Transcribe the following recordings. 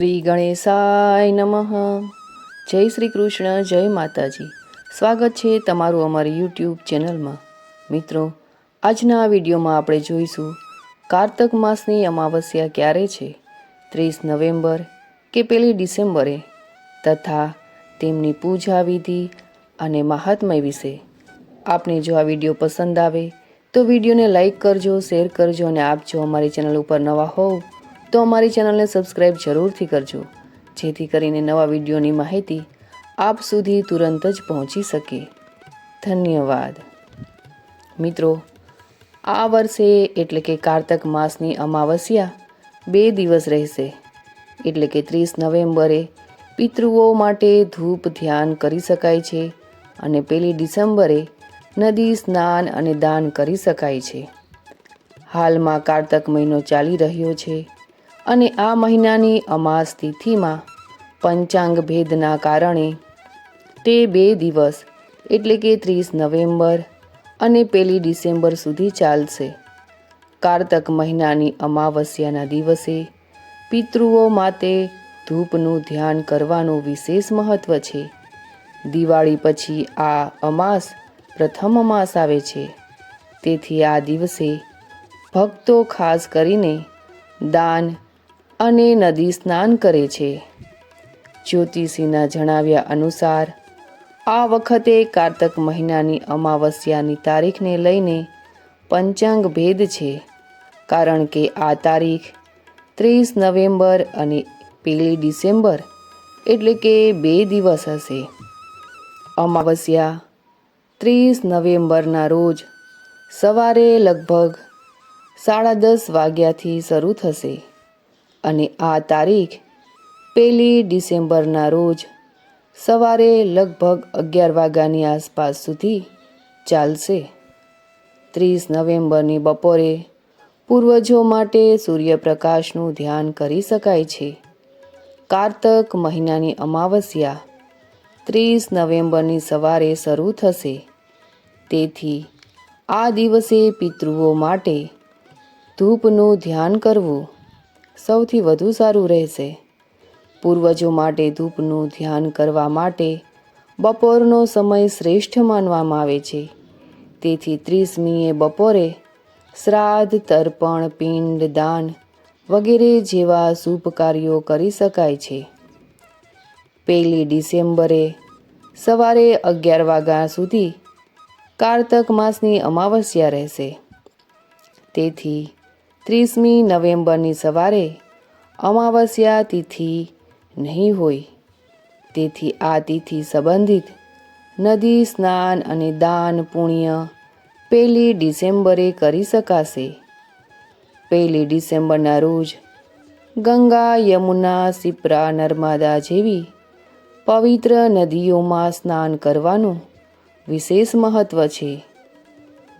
શ્રી ગણેશાય નમઃ. જય શ્રી કૃષ્ણ જય માતાજી. સ્વાગત છે તમારું અમારી યુટ્યુબ ચેનલમાં. મિત્રો, આજના વિડીયોમાં આપણે જોઈશું, કારતક માસની અમાવસ્યા ક્યારે છે? ત્રીસ નવેમ્બર કે પહેલી ડિસેમ્બરે? તથા તેમની પૂજા વિધિ અને મહાત્મય વિશે. આપને જો આ વીડિયો પસંદ આવે, તો વિડીયોને લાઈક કરજો, શેર કરજો અને આપ જો અમારી ચેનલ ઉપર નવા હોવ તો અમારી ચેનલને સબસ્ક્રાઈબ જરૂરથી કરજો, જેથી કરીને નવા વિડીયોની માહિતી આપ સુધી તુરંત જ પહોંચી શકે. ધન્યવાદ. મિત્રો, આ વર્ષે એટલે કે કારતક માસની અમાવસ્યા બે દિવસ રહેશે. એટલે કે ત્રીસ નવેમ્બરે પિતૃઓ માટે ધૂપ ધ્યાન કરી શકાય છે અને પહેલી ડિસેમ્બરે નદી સ્નાન અને દાન કરી શકાય છે. હાલમાં કારતક મહિનો ચાલી રહ્યો છે. અને આ મહિનાની અમાસ તિથિમાં પંચાંગ ભેદના કારણે તે બે દિવસ, એટલે કે ત્રીસ નવેમ્બર અને પહેલી ડિસેમ્બર સુધી ચાલશે. કારતક મહિનાની અમાવસ્યાના દિવસે પિતૃઓ માટે ધૂપનું ધ્યાન કરવાનું વિશેષ મહત્વ છે. દિવાળી પછી આ અમાસ પ્રથમ અમાસ આવે છે. તેથી આ દિવસે ભક્તો ખાસ કરીને દાન અને નદી સ્નાન કરે છે. જ્યોતિષીના જણાવ્યા અનુસાર, આ વખતે કારતક મહિનાની અમાવસ્યાની તારીખને લઈને પંચાંગ ભેદ છે, કારણ કે આ તારીખ ત્રીસ નવેમ્બર અને પહેલી ડિસેમ્બર એટલે કે બે દિવસ હશે. અમાવસ્યા ત્રીસ નવેમ્બરના રોજ સવારે લગભગ સાડા દસ વાગ્યાથી શરૂ થશે. અને આ તારીખ પહેલી ડિસેમ્બરના રોજ સવારે લગભગ અગિયાર વાગ્યાની આસપાસ સુધી ચાલશે. ત્રીસ નવેમ્બરની બપોરે પૂર્વજો માટે સૂર્યપ્રકાશનું ધ્યાન કરી શકાય છે. કારતક મહિનાની અમાવસ્યા ત્રીસ નવેમ્બરની સવારે શરૂ થશે. તેથી આ દિવસે પિતૃઓ માટે ધૂપનું ધ્યાન કરવું સૌથી વધુ સારું રહેશે. પૂર્વજો માટે ધૂપનું ધ્યાન કરવા માટે બપોરનો સમય શ્રેષ્ઠ માનવામાં આવે છે. તેથી ત્રીસમીએ બપોરે શ્રાદ્ધ, તર્પણ, પિંડ, દાન વગેરે જેવા શુભ કાર્યો કરી શકાય છે. પહેલી ડિસેમ્બરે સવારે અગિયાર વાગ્યા સુધી કારતક માસની અમાવસ્યા રહેશે. તેથી ત્રીસમી નવેમ્બરની સવારે અમાવસ્યા તિથિ નહીં હોય. તેથી આ તિથિ સંબંધિત નદી સ્નાન અને દાન પુણ્ય પહેલી ડિસેમ્બરે કરી શકાશે. પહેલી ડિસેમ્બરના રોજ ગંગા, યમુના સિપ્રા નર્મદા જેવી પવિત્ર નદીઓમાં સ્નાન કરવાનું વિશેષ મહત્ત્વ છે.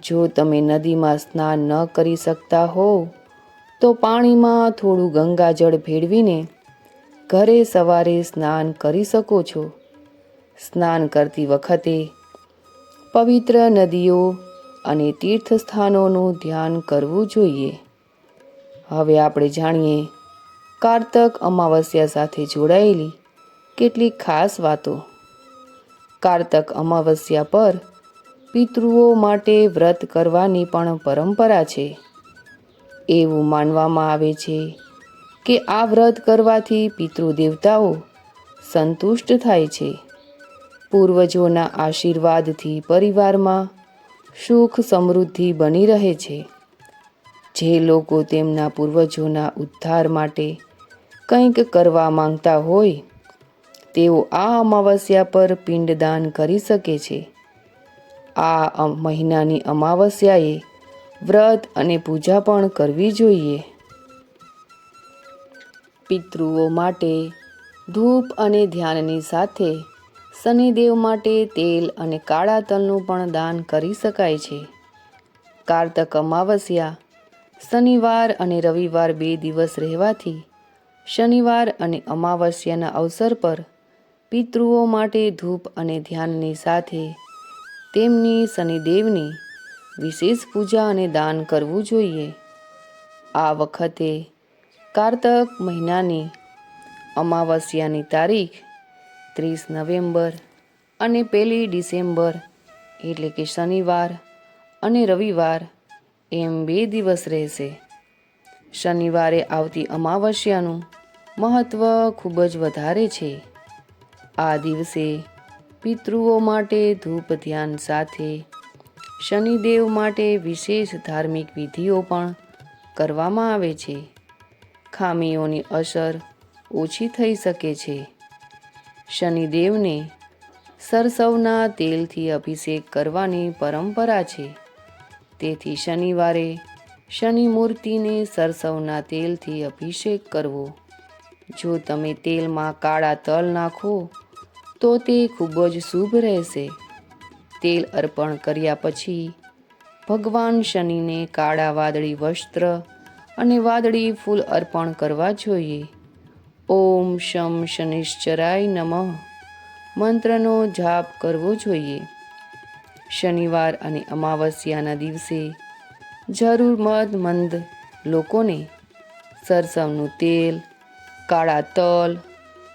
જો તમે નદીમાં સ્નાન ન કરી શકતા હોવ, તો પાણીમાં થોડું ગંગાજળ ભેળવીને ઘરે સવારે સ્નાન કરી શકો છો. સ્નાન કરતી વખતે પવિત્ર નદીઓ અને તીર્થસ્થાનોનું ધ્યાન કરવું જોઈએ. હવે આપણે જાણીએ કારતક અમાવસ્યા સાથે જોડાયેલી કેટલીક ખાસ વાતો. કારતક અમાવસ્યા પર પિતૃઓ માટે વ્રત કરવાની પણ પરંપરા છે. એવું માનવામાં આવે છે કે આ વ્રત કરવાથી પિતૃદેવતાઓ સંતુષ્ટ થાય છે. પૂર્વજોના આશીર્વાદથી પરિવારમાં સુખ સમૃદ્ધિ બની રહે છે. જે લોકો તેમના પૂર્વજોના ઉદ્ધાર માટે કંઈક કરવા માંગતા હોય, તેઓ આ અમાવસ્યા પર પિંડદાન કરી શકે છે. આ મહિનાની અમાવસ્યાએ વ્રત અને પૂજા પણ કરવી જોઈએ. પિતૃઓ માટે ધૂપ અને ધ્યાનની સાથે શનિદેવ માટે તેલ અને કાળા તલનું પણ દાન કરી શકાય છે. કારતક અમાવસ્યા શનિવાર અને રવિવાર બે દિવસ રહેવાથી શનિવાર અને અમાવસ્યાના અવસર પર પિતૃઓ માટે ધૂપ અને ધ્યાનની સાથે તેમની શનિદેવની વિશેષ પૂજા અને દાન કરવું જોઈએ. આ વખતે કારતક મહિનાની અમાવસ્યાની તારીખ ત્રીસ નવેમ્બર અને પહેલી ડિસેમ્બર એટલે કે શનિવાર અને રવિવાર એમ બે દિવસ રહેશે. શનિવારે આવતી અમાવસ્યાનું મહત્ત્વ ખૂબ જ વધારે છે. આ દિવસે પિતૃઓ માટે ધૂપ ધ્યાન સાથે, શનિદેવ માટે વિશેષ ધાર્મિક વિધિઓ પણ કરવામાં આવે છે. ખામીઓની અસર ઓછી થઈ શકે છે. શનિદેવને સરસવના તેલથી અભિષેક કરવાની પરંપરા છે. તેથી શનિવારે શનિ મૂર્તિને સરસવના તેલથી અભિષેક કરવો. જો તમે તેલમાં કાળા તલ નાખો તો તે ખૂબ જ શુભ રહેશે. તેલ અર્પણ કર્યા પછી ભગવાન શનિને કાળા વાદળી વસ્ત્ર અને વાદળી ફૂલ અર્પણ કરવા જોઈએ. ઓમ શમ શનિશ્ચરાય નમઃ. મંત્રનો જાપ કરવો જોઈએ. શનિવાર અને અમાવસ્યાના દિવસે જરૂરમંદ લોકોને સરસવનું તેલ, કાળા તલ,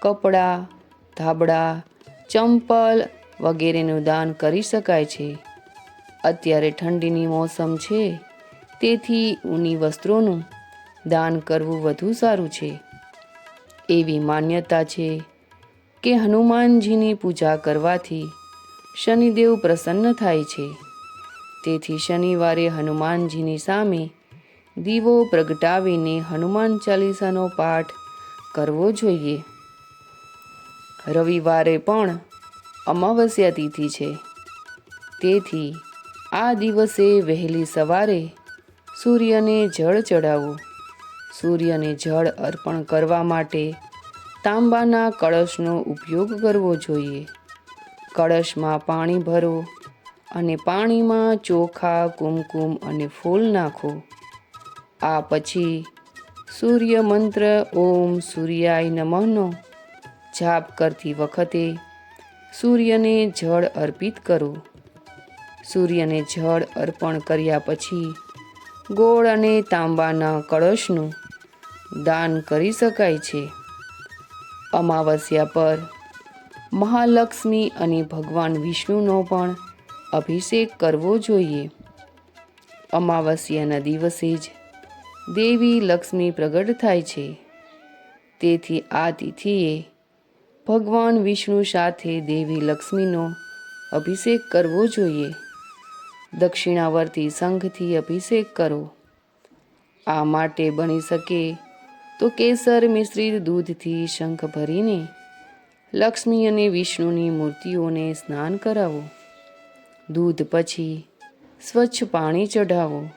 કપડાં, ધાબળા ચંપલ વગેરેનું દાન કરી શકાય છે. અત્યારે ઠંડીની મોસમ છે, તેથી ઊની વસ્ત્રોનું દાન કરવું વધુ સારું છે. એવી માન્યતા છે કે હનુમાનજીની પૂજા કરવાથી શનિદેવ પ્રસન્ન થાય છે. તેથી શનિવારે હનુમાનજીની સામે દીવો પ્રગટાવીને હનુમાન ચાલીસાનો પાઠ કરવો જોઈએ. રવિવારે પણ અમાવસ્યા તિથિ છે. તેથી આ દિવસે વહેલી સવારે સૂર્યને જળ ચડાવવું સૂર્યને જળ અર્પણ કરવા માટે તાંબાના કળશનો ઉપયોગ કરવો જોઈએ. કળશમાં પાણી ભરો અને પાણીમાં ચોખા, કુમકુમ અને ફૂલ નાખો. આ પછી સૂર્ય મંત્ર ઓમ સૂર્યાય નમઃનો જાપ કરતી વખતે સૂર્યને જળ અર્પિત કરો. સૂર્યને જળ અર્પણ કર્યા પછી ગોળ અને તાંબાના કળશનું દાન કરી શકાય છે. અમાવસ્યા પર મહાલક્ષ્મી અને ભગવાન વિષ્ણુનો પણ અભિષેક કરવો જોઈએ. અમાવસ્યાના દિવસે જ દેવી લક્ષ્મી પ્રગટ થાય છે. તેથી આ તિથિએ ભગવાન વિષ્ણુ સાથે દેવી લક્ષ્મીનો અભિષેક કરવો જોઈએ. દક્ષિણાવર્તી સંઘથી અભિષેક કરો. આ માટે બની શકે તો કેસર મિશ્રિત દૂધથી શંખ ભરીને લક્ષ્મી અને વિષ્ણુની મૂર્તિઓને સ્નાન કરાવો. દૂધ પછી સ્વચ્છ પાણી ચઢાવો.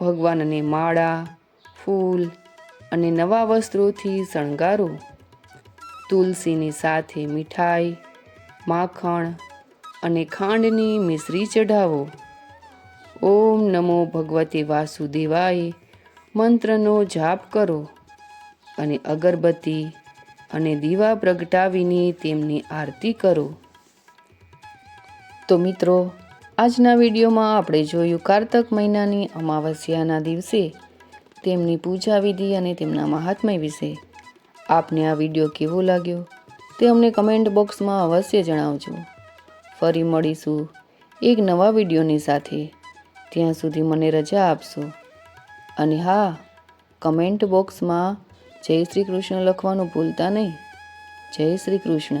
ભગવાનને માળા, ફૂલ અને નવા વસ્ત્રોથી શણગારો. તુલસીની સાથે મીઠાઈ, માખણ અને ખાંડની મિશ્રી ચઢાવો. ઓમ નમો ભગવતે વાસુદેવાય, મંત્રનો જાપ કરો અને અગરબત્તી અને દીવા પ્રગટાવીને તેમની આરતી કરો. તો મિત્રો, આજના વિડીયોમાં આપણે જોયું કારતક મહિનાની અમાવસ્યાના દિવસે તેમની પૂજા વિધિ અને તેમના મહાત્મય વિશે. આપને આ વીડિયો કેવો લાગ્યો તે અમને કમેન્ટ બોક્સમાં અવશ્ય જણાવજો. ફરી મળીશું એક નવા વિડીયોની સાથે. ત્યાં સુધી મને રજા આપશો. અને હા, કમેન્ટ બોક્સમાં જય શ્રી કૃષ્ણ લખવાનું ભૂલતા નહીં. જય શ્રી કૃષ્ણ.